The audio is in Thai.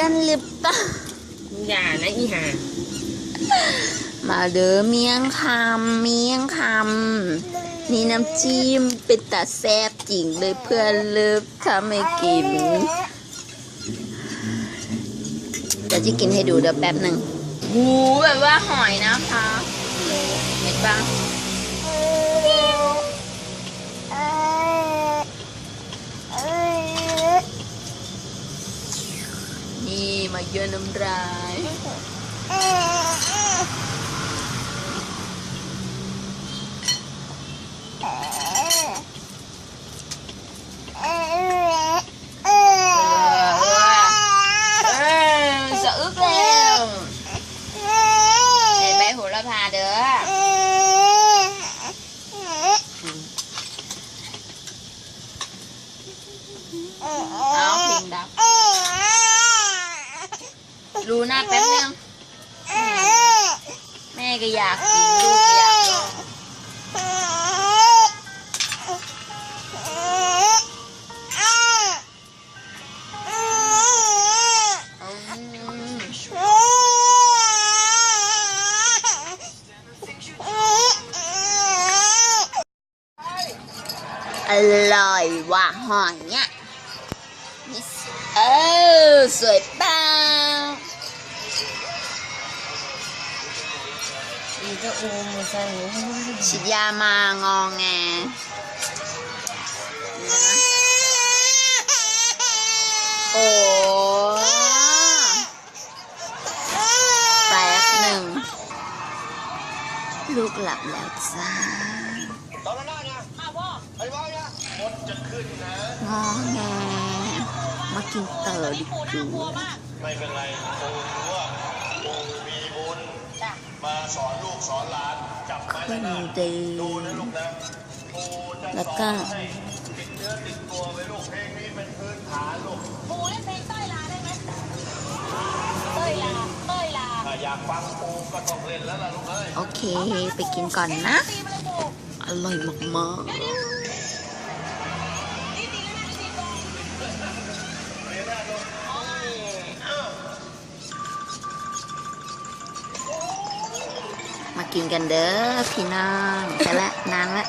กันหรือเปล่าอย่านะอีห่ามาเด้อเมียงคำเมียงคำนี่น้ำจิ้มเป็นตาแซบจริงเลยเพื่อนเลิฟทำให้กินเดี๋ยวจะกินให้ดูเดี๋ยวแป๊บหนึ่งหูแบบว่าหอยนะคะเห็นปะ นี่มาเยอะน้ำลายเออเออสะอึกแล้วเห็นใบโห รู้หน้าแป๊บนึงแม่ก็อยากกินลูกก็อยากลองอร่อยว่ะหอยเนี่ยเออสวย อีก็อูมใส่ฉีดยามางองแงโอ้แป๊บหนึ่ง ลูกหลับแล้วจ้าตอนนั้นนะไอ้บ้าเนี่ยมดจะขึ้นนะงอแงมากินเต๋อดีกว่าไม่เป็นไรปูถือว่าปู มาสอนลูกสอนหลานจับไม้ขึ้นนะดีดูนะลูกนะปูจะแล้วสก็อนให้ติดเนื้อติดตัวไว้ลูกเพลงนี้เป็นพื้นฐานลูกหมูเล่นเพลงเต้ยลาได้ไหมเต้ยลาเต้ยลาถ้าอยากฟังปูก็ต้องเล่นแล้วล่ะลูกเอ้ยโอเค ไปกินก่อนนะตีมาเลยหมูอร่อยมากนี่ กินกันเด้อพี่น้องไปละนานละ